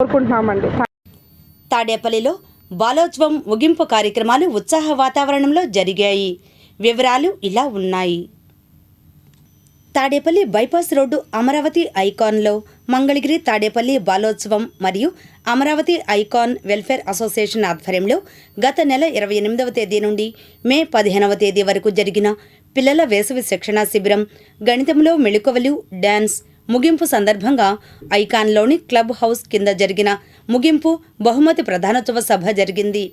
కోరుకుంటున్నామండి. తాడేపల్లిలో బాలోత్సవం ముగింపు కార్యక్రమాలు ఉత్సాహ వాతావరణంలో జరిగాయి. వివరాలు ఇలా ఉన్నాయి. తాడేపల్లి బైపాస్ రోడ్డు అమరావతి ఐకాన్లో మంగళగిరి తాడేపల్లి బాలోత్సవం మరియు అమరావతి ఐకాన్ వెల్ఫేర్ అసోసియేషన్ ఆధ్వర్యంలో గత నెల ఇరవై ఎనిమిదవ తేదీ నుండి మే పదిహేనవ తేదీ వరకు జరిగిన పిల్లల వేసవి శిక్షణా శిబిరం గణితంలో మెళుకువలు డ్యాన్స్ ముగింపు సందర్భంగా ఐకాన్లోని క్లబ్ హౌస్ కింద జరిగిన ముగింపు బహుమతి ప్రధానోత్సవ సభ జరిగింది.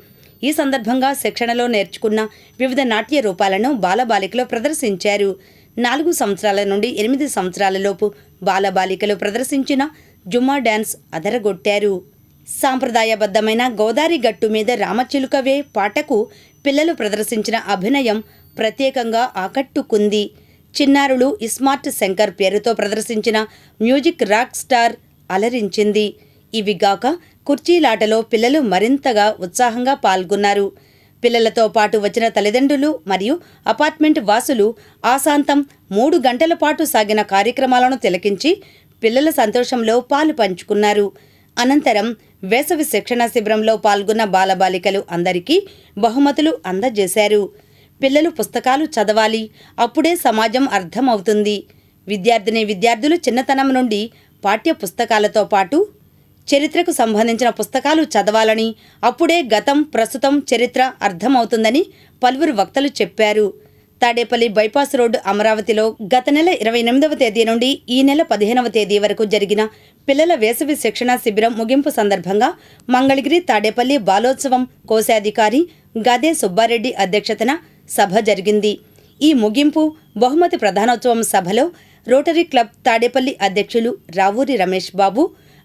ఈ సందర్భంగా శిక్షణలో నేర్చుకున్న వివిధ నాట్య రూపాలను బాలబాలికలు ప్రదర్శించారు. నాలుగు సంవత్సరాల నుండి ఎనిమిది సంవత్సరాలలోపు బాలబాలికలు ప్రదర్శించిన జుమ్మా డ్యాన్స్ అదరగొట్టారు. సాంప్రదాయబద్ధమైన గోదారి గట్టు మీద రామచిలుకవే పాటకు పిల్లలు ప్రదర్శించిన అభినయం ప్రత్యేకంగా ఆకట్టుకుంది. చిన్నారులు ఇస్మార్ట్ శంకర్ పేరుతో ప్రదర్శించిన మ్యూజిక్ రాక్ స్టార్ అలరించింది. ఇవిగాక కుర్చీలాటలో పిల్లలు మరింతగా ఉత్సాహంగా పాల్గొన్నారు. పిల్లలతో పాటు వచ్చిన తల్లిదండ్రులు మరియు అపార్ట్మెంట్ వాసులు ఆశాంతం మూడు గంటల పాటు సాగిన కార్యక్రమాలను తిలకించి పిల్లల సంతోషంలో పాలు పంచుకున్నారు. అనంతరం వేసవి శిక్షణ శిబిరంలో పాల్గొన్న బాలబాలికలు అందరికీ బహుమతులు అందజేశారు. పిల్లలు పుస్తకాలు చదవాలి అప్పుడే సమాజం అర్థమవుతుంది. విద్యార్థిని విద్యార్థులు చిన్నతనం నుండి పాఠ్య పుస్తకాలతో పాటు చరిత్రకు సంబంధించిన పుస్తకాలు చదవాలని. అప్పుడే గతం ప్రస్తుతం చరిత్ర అర్థమవుతుందని పలువురు వక్తలు చెప్పారు. తాడేపల్లి బైపాస్ రోడ్డు అమరావతిలో గత నెల ఇరవై ఎనిమిదవ తేదీ నుండి ఈ నెల పదిహేనవ తేదీ వరకు జరిగిన పిల్లల వేసవి శిక్షణా శిబిరం ముగింపు సందర్భంగా మంగళగిరి తాడేపల్లి బాలోత్సవం కోశాధికారి గదే సుబ్బారెడ్డి అధ్యక్షతన సభ జరిగింది. ఈ ముగింపు బహుమతి ప్రధానోత్సవం సభలో రోటరీ క్లబ్ తాడేపల్లి అధ్యక్షులు Ravuri Ramesh Babu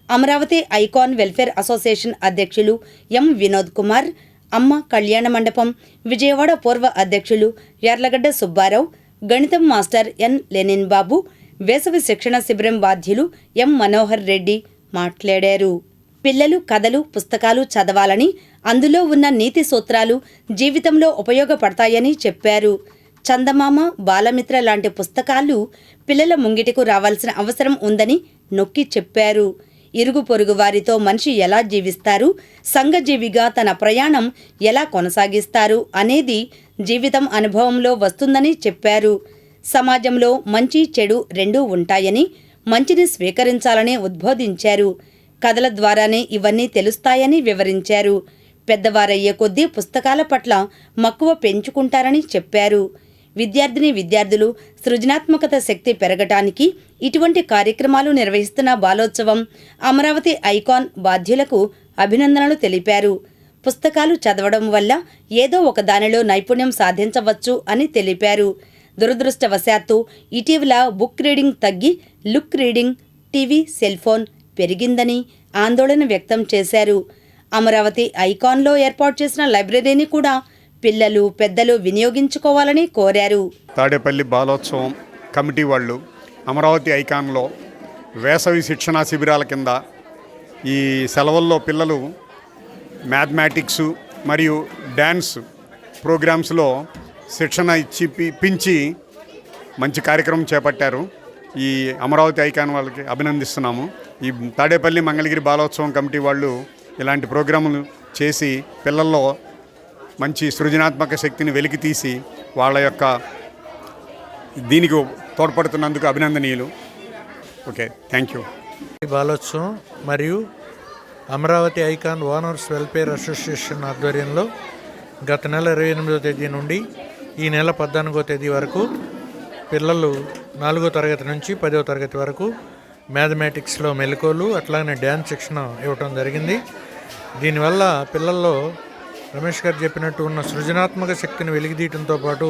Amaravati icon welfare association అధ్యక్షులు ఎం వినోద్ కుమార్ అమ్మ కళ్యాణ మండపం విజయవాడ పూర్వ అధ్యక్షులు యార్లగడ్డ సుబ్బారావు గణితం మాస్టర్ ఎన్ లెనిన్ బాబు వేసవి శిక్షణ శిబిరం బాధ్యులు ఎం మనోహర్ రెడ్డి మాట్లాడారు. పిల్లలు కథలు పుస్తకాలు చదవాలని అందులో ఉన్న నీతి సూత్రాలు జీవితంలో ఉపయోగపడతాయని చెప్పారు. చందమామ బాలమిత్ర లాంటి పుస్తకాలు పిల్లల ముంగిటికు రావాల్సిన అవసరం ఉందని నొక్కి చెప్పారు. ఇరుగు పొరుగు వారితో మనిషి ఎలా జీవిస్తారు? సంఘజీవిగా తన ప్రయాణం ఎలా కొనసాగిస్తారు? అనేది జీవితం అనుభవంలో వస్తుందని చెప్పారు. సమాజంలో మంచి చెడు రెండూ ఉంటాయని మంచిని స్వీకరించాలని ఉద్బోధించారు. కథల ద్వారానే ఇవన్నీ తెలుస్తాయని వివరించారు. పెద్దవారయ్యే కొద్దీ పుస్తకాల పట్ల మక్కువ పెంచుకుంటారని చెప్పారు. విద్యార్థిని విద్యార్థులు సృజనాత్మకత శక్తి పెరగటానికి ఇటువంటి కార్యక్రమాలు నిర్వహిస్తున్న బాలోత్సవం అమరావతి ఐకాన్ బాధ్యులకు అభినందనలు తెలిపారు. పుస్తకాలు చదవడం వల్ల ఏదో ఒక దానిలో నైపుణ్యం సాధించవచ్చు అని తెలిపారు. దురదృష్టవశాత్తు ఇటీవల బుక్ రీడింగ్ తగ్గి look reading TV cell phone పెరిగిందని ఆందోళన వ్యక్తం చేశారు. అమరావతి ఐకాన్లో ఏర్పాటు చేసిన లైబ్రరీని కూడా పిల్లలు పెద్దలు వినియోగించుకోవాలని కోరారు. తాడేపల్లి బాలోత్సవం కమిటీ వాళ్ళు అమరావతి ఐకాన్లో వేసవి శిక్షణా శిబిరాల కింద ఈ సెలవుల్లో పిల్లలు మ్యాథమెటిక్స్ మరియు డ్యాన్స్ ప్రోగ్రామ్స్లో శిక్షణ ఇచ్చి పించి మంచి కార్యక్రమం చేపట్టారు. ఈ అమరావతి ఐకాన్ వాళ్ళకి అభినందిస్తున్నాము. ఈ తాడేపల్లి మంగళగిరి బాలోత్సవం కమిటీ వాళ్ళు ఇలాంటి ప్రోగ్రాములు చేసి పిల్లల్లో మంచి సృజనాత్మక శక్తిని వెలికి తీసి వాళ్ళ యొక్క దీనికి తోడ్పడుతున్నందుకు అభినందనీయులు. Okay thank you. బాలోత్సవం మరియు Amaravati icon owners welfare association ఆధ్వర్యంలో గత నెల ఇరవై ఎనిమిదో తేదీ నుండి ఈ నెల పద్నాలుగో తేదీ వరకు పిల్లలు నాలుగో తరగతి నుంచి పదో తరగతి వరకు మ్యాథమెటిక్స్లో మెలకువలు అట్లానే డ్యాన్స్ శిక్షణ ఇవ్వటం జరిగింది. దీనివల్ల పిల్లల్లో రమేష్ గారు చెప్పినట్టు ఉన్న సృజనాత్మక శక్తిని వెలిగిదీయటంతో పాటు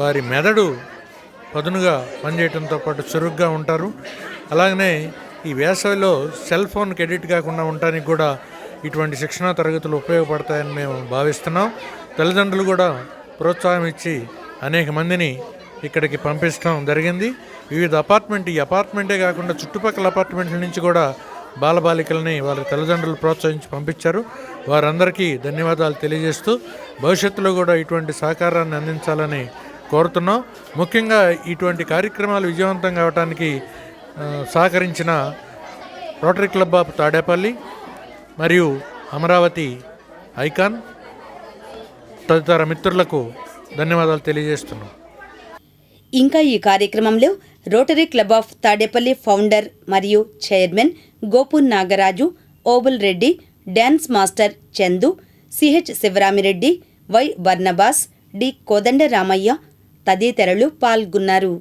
వారి మెదడు పదునుగా పనిచేయటంతో పాటు చురుగ్గా ఉంటారు. అలాగనే ఈ వేసవిలో సెల్ ఫోన్కి ఎడిట్ కాకుండా ఉండటానికి కూడా ఇటువంటి శిక్షణా తరగతులు ఉపయోగపడతాయని మేము భావిస్తున్నాం. తల్లిదండ్రులు కూడా ప్రోత్సాహం ఇచ్చి అనేక మందిని ఇక్కడికి పంపించడం జరిగింది. వివిధ అపార్ట్మెంట్ ఈ అపార్ట్మెంటే కాకుండా చుట్టుపక్కల అపార్ట్మెంట్ల నుంచి కూడా బాలబాలికల్ని వాళ్ళ తల్లిదండ్రులు ప్రోత్సహించి పంపించారు. వారందరికీ ధన్యవాదాలు తెలియజేస్తూ భవిష్యత్తులో కూడా ఇటువంటి సహకారాన్ని అందించాలని కోరుతున్నాం. ముఖ్యంగా ఇటువంటి కార్యక్రమాలు విజయవంతం కావడానికి సహకరించిన రోటరీ క్లబ్ ఆఫ్ తాడేపల్లి మరియు అమరావతి ఐకాన్ తదితర మిత్రులకు ధన్యవాదాలు తెలియజేస్తున్నాం. ఇంకా ఈ కార్యక్రమంలో rotary club of Tadepalli founder మరియు chairman Gopu Nagaraju Obul Reddy dance master Chandu CH Sivaramireddy Y Barnabas D Kodandaramayya తదితరులు పాల్గొన్నారు.